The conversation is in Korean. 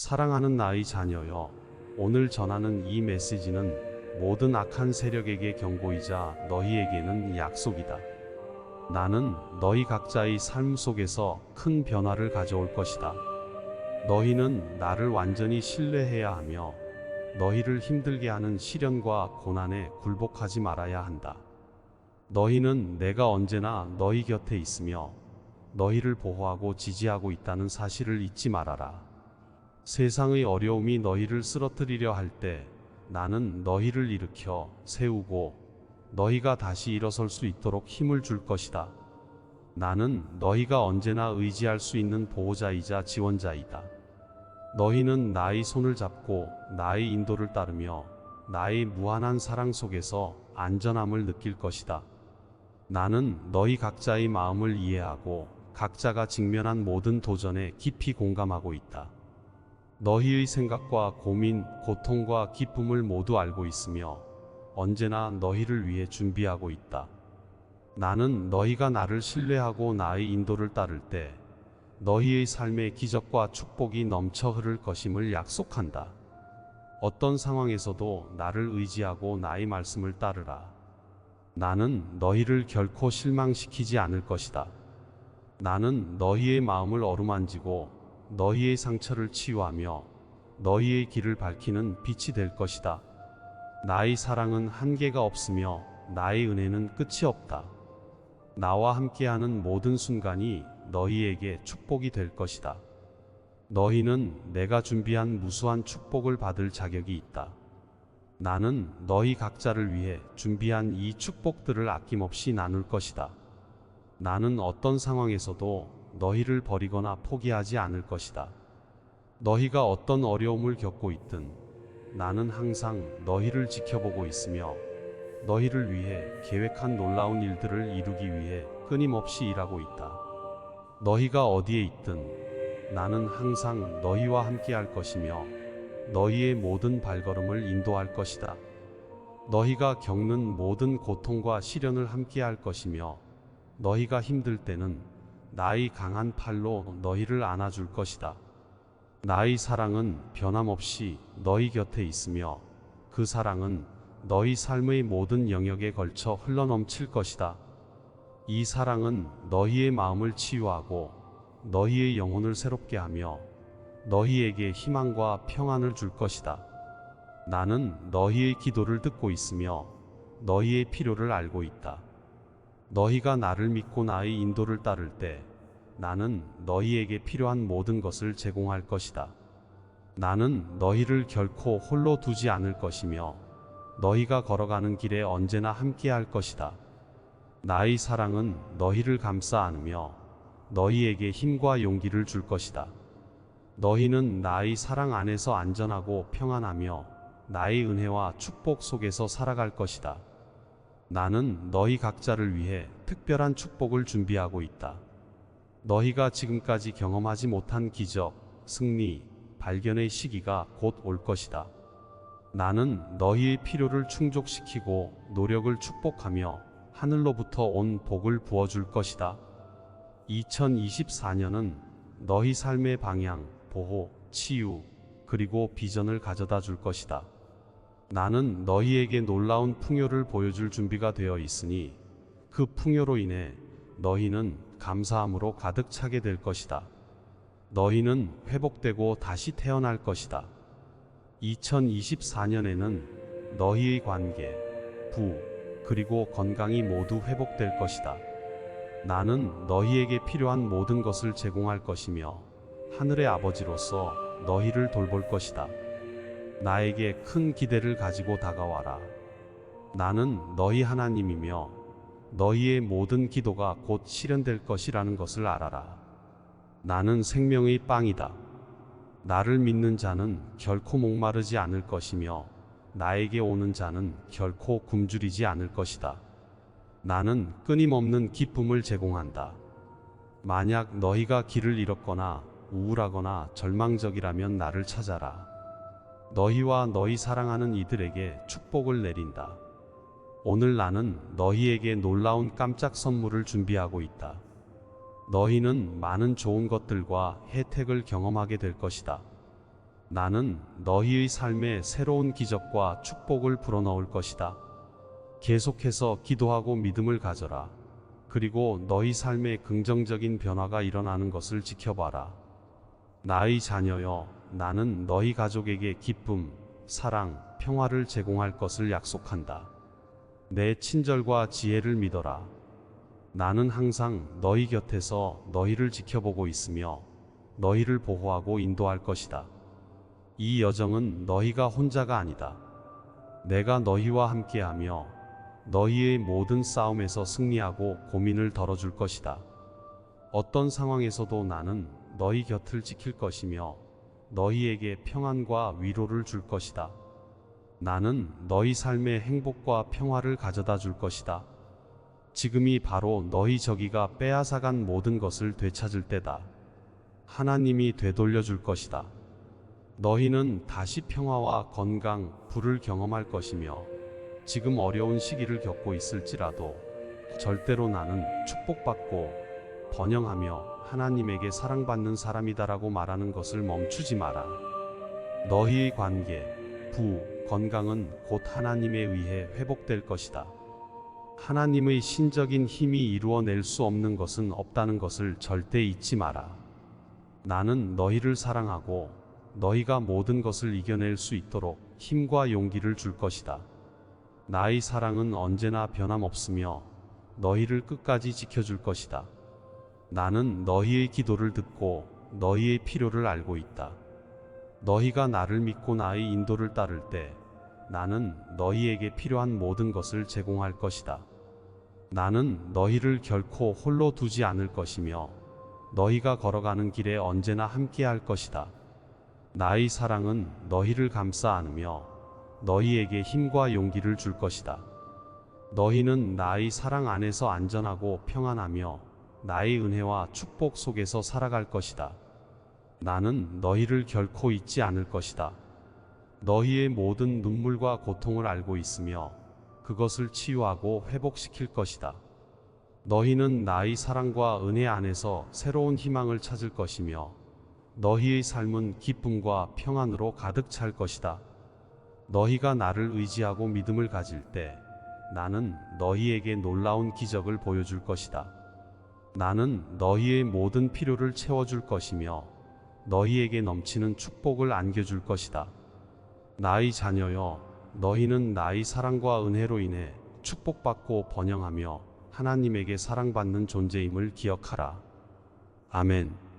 사랑하는 나의 자녀여, 오늘 전하는 이 메시지는 모든 악한 세력에게 경고이자 너희에게는 약속이다. 나는 너희 각자의 삶 속에서 큰 변화를 가져올 것이다. 너희는 나를 완전히 신뢰해야 하며 너희를 힘들게 하는 시련과 고난에 굴복하지 말아야 한다. 너희는 내가 언제나 너희 곁에 있으며 너희를 보호하고 지지하고 있다는 사실을 잊지 말아라. 세상의 어려움이 너희를 쓰러뜨리려 할 때 나는 너희를 일으켜 세우고 너희가 다시 일어설 수 있도록 힘을 줄 것이다. 나는 너희가 언제나 의지할 수 있는 보호자이자 지원자이다. 너희는 나의 손을 잡고 나의 인도를 따르며 나의 무한한 사랑 속에서 안전함을 느낄 것이다. 나는 너희 각자의 마음을 이해하고 각자가 직면한 모든 도전에 깊이 공감하고 있다. 너희의 생각과 고민, 고통과 기쁨을 모두 알고 있으며 언제나 너희를 위해 준비하고 있다. 나는 너희가 나를 신뢰하고 나의 인도를 따를 때 너희의 삶에 기적과 축복이 넘쳐 흐를 것임을 약속한다. 어떤 상황에서도 나를 의지하고 나의 말씀을 따르라. 나는 너희를 결코 실망시키지 않을 것이다. 나는 너희의 마음을 어루만지고 너희의 상처를 치유하며 너희의 길을 밝히는 빛이 될 것이다. 나의 사랑은 한계가 없으며 나의 은혜는 끝이 없다. 나와 함께하는 모든 순간이 너희에게 축복이 될 것이다. 너희는 내가 준비한 무수한 축복을 받을 자격이 있다. 나는 너희 각자를 위해 준비한 이 축복들을 아낌없이 나눌 것이다. 나는 어떤 상황에서도 너희를 버리거나 포기하지 않을 것이다. 너희가 어떤 어려움을 겪고 있든 나는 항상 너희를 지켜보고 있으며 너희를 위해 계획한 놀라운 일들을 이루기 위해 끊임없이 일하고 있다. 너희가 어디에 있든 나는 항상 너희와 함께 할 것이며 너희의 모든 발걸음을 인도할 것이다. 너희가 겪는 모든 고통과 시련을 함께 할 것이며 너희가 힘들 때는 나의 강한 팔로 너희를 안아줄 것이다. 나의 사랑은 변함없이 너희 곁에 있으며 그 사랑은 너희 삶의 모든 영역에 걸쳐 흘러넘칠 것이다. 이 사랑은 너희의 마음을 치유하고 너희의 영혼을 새롭게 하며 너희에게 희망과 평안을 줄 것이다. 나는 너희의 기도를 듣고 있으며 너희의 필요를 알고 있다. 너희가 나를 믿고 나의 인도를 따를 때 나는 너희에게 필요한 모든 것을 제공할 것이다. 나는 너희를 결코 홀로 두지 않을 것이며 너희가 걸어가는 길에 언제나 함께 할 것이다. 나의 사랑은 너희를 감싸 안으며 너희에게 힘과 용기를 줄 것이다. 너희는 나의 사랑 안에서 안전하고 평안하며 나의 은혜와 축복 속에서 살아갈 것이다. 나는 너희 각자를 위해 특별한 축복을 준비하고 있다. 너희가 지금까지 경험하지 못한 기적, 승리, 발견의 시기가 곧 올 것이다. 나는 너희의 필요를 충족시키고 노력을 축복하며 하늘로부터 온 복을 부어줄 것이다. 2024년은 너희 삶의 방향, 보호, 치유, 그리고 비전을 가져다 줄 것이다. 나는 너희에게 놀라운 풍요를 보여줄 준비가 되어 있으니 그 풍요로 인해 너희는 감사함으로 가득 차게 될 것이다. 너희는 회복되고 다시 태어날 것이다. 2024년에는 너희의 관계, 부, 그리고 건강이 모두 회복될 것이다. 나는 너희에게 필요한 모든 것을 제공할 것이며 하늘의 아버지로서 너희를 돌볼 것이다. 나에게 큰 기대를 가지고 다가와라. 나는 너희 하나님이며 너희의 모든 기도가 곧 실현될 것이라는 것을 알아라. 나는 생명의 빵이다. 나를 믿는 자는 결코 목마르지 않을 것이며 나에게 오는 자는 결코 굶주리지 않을 것이다. 나는 끊임없는 기쁨을 제공한다. 만약 너희가 길을 잃었거나 우울하거나 절망적이라면 나를 찾아라. 너희와 너희 사랑하는 이들에게 축복을 내린다. 오늘 나는 너희에게 놀라운 깜짝 선물을 준비하고 있다. 너희는 많은 좋은 것들과 혜택을 경험하게 될 것이다. 나는 너희의 삶에 새로운 기적과 축복을 불어넣을 것이다. 계속해서 기도하고 믿음을 가져라. 그리고 너희 삶에 긍정적인 변화가 일어나는 것을 지켜봐라. 나의 자녀여, 나는 너희 가족에게 기쁨, 사랑, 평화를 제공할 것을 약속한다. 내 친절과 지혜를 믿어라. 나는 항상 너희 곁에서 너희를 지켜보고 있으며 너희를 보호하고 인도할 것이다. 이 여정은 너희가 혼자가 아니다. 내가 너희와 함께하며 너희의 모든 싸움에서 승리하고 고민을 덜어줄 것이다. 어떤 상황에서도 나는 너희 곁을 지킬 것이며 너희에게 평안과 위로를 줄 것이다. 나는 너희 삶에 행복과 평화를 가져다 줄 것이다. 지금이 바로 너희 저기가 빼앗아간 모든 것을 되찾을 때다. 하나님이 되돌려 줄 것이다. 너희는 다시 평화와 건강, 부를 경험할 것이며 지금 어려운 시기를 겪고 있을지라도 절대로 나는 축복받고 번영하며 하나님에게 사랑받는 사람이다라고 말하는 것을 멈추지 마라. 너희의 관계, 부, 건강은 곧 하나님에 의해 회복될 것이다. 하나님의 신적인 힘이 이루어낼 수 없는 것은 없다는 것을 절대 잊지 마라. 나는 너희를 사랑하고 너희가 모든 것을 이겨낼 수 있도록 힘과 용기를 줄 것이다. 나의 사랑은 언제나 변함없으며 너희를 끝까지 지켜줄 것이다. 나는 너희의 기도를 듣고 너희의 필요를 알고 있다. 너희가 나를 믿고 나의 인도를 따를 때 나는 너희에게 필요한 모든 것을 제공할 것이다. 나는 너희를 결코 홀로 두지 않을 것이며 너희가 걸어가는 길에 언제나 함께 할 것이다. 나의 사랑은 너희를 감싸 안으며 너희에게 힘과 용기를 줄 것이다. 너희는 나의 사랑 안에서 안전하고 평안하며 나의 은혜와 축복 속에서 살아갈 것이다. 나는 너희를 결코 잊지 않을 것이다. 너희의 모든 눈물과 고통을 알고 있으며 그것을 치유하고 회복시킬 것이다. 너희는 나의 사랑과 은혜 안에서 새로운 희망을 찾을 것이며 너희의 삶은 기쁨과 평안으로 가득 찰 것이다. 너희가 나를 의지하고 믿음을 가질 때 나는 너희에게 놀라운 기적을 보여줄 것이다. 나는 너희의 모든 필요를 채워줄 것이며 너희에게 넘치는 축복을 안겨줄 것이다. 나의 자녀여, 너희는 나의 사랑과 은혜로 인해 축복받고 번영하며 하나님에게 사랑받는 존재임을 기억하라. 아멘.